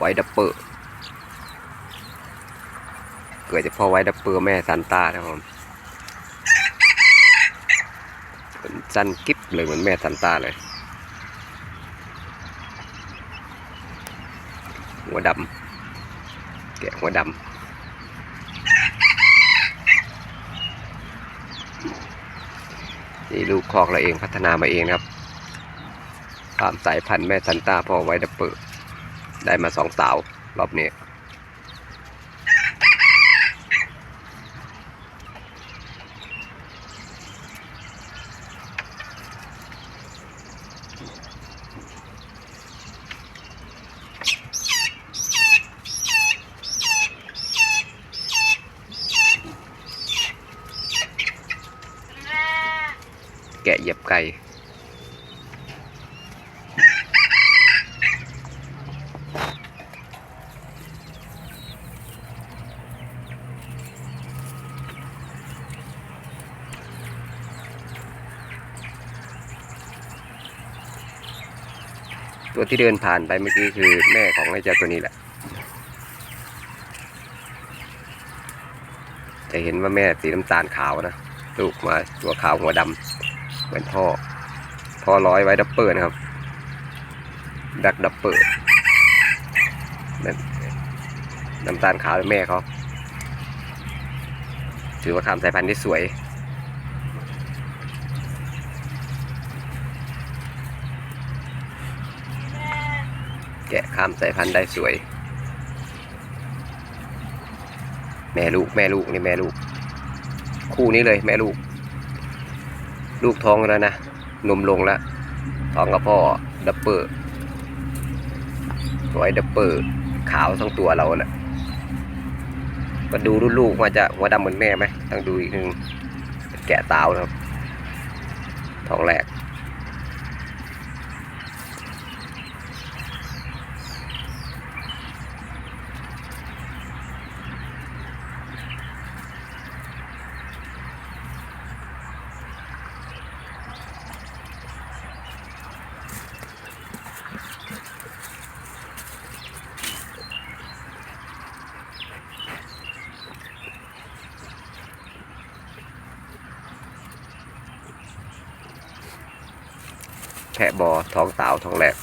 ไวดับเปอร์เกิดจากพ่อไวดับเปอร์แม่ซันต้านะครับผมเป็นสั้นกิ๊บเลยเหมือนแม่ซันต้าเลยหัวดำแกะหัวดำนี่ลูกคลอกเราเองพัฒนามาเองครับตามสายพันธุ์แม่ซันต้าพ่อไวดับเปอร์ ได้มาสองสาว รอบนี้ แกะเหยียบไก่ ตัวที่เดินผ่านไปเมื่อกี้คือแม่ของไอ้เจ้าตัวนี้แหละ จะเห็นว่าแม่สีน้ำตาลขาวนะลูกมาตัวขาวหัวดำเหมือนพ่อพ่อร้อยไว้ดับเบิลนะครับ ดักดับเบิลน,น,น้ำตาลขาวเป็นแม่เขาถือว่าขามสายพันธุ์ที่สวย แกะข้ามสายพันธุ์ได้สวย แม่ลูกแม่ลูกนี่แม่ลูก คู่นี้เลยแม่ลูก ลูกท้องแล้วนะนมลงแล้วท้องกับพ่อดับเบิลตัวไอ้ดับเบิลขาวทั้งตัวเราแน่ะมาดูรุ่นลูกว่าจะหัวดำเหมือนแม่ไหมต้องดูอีกนึงแกะตาวครับท้องแรก แพะบอท้องสาวท้องแหลก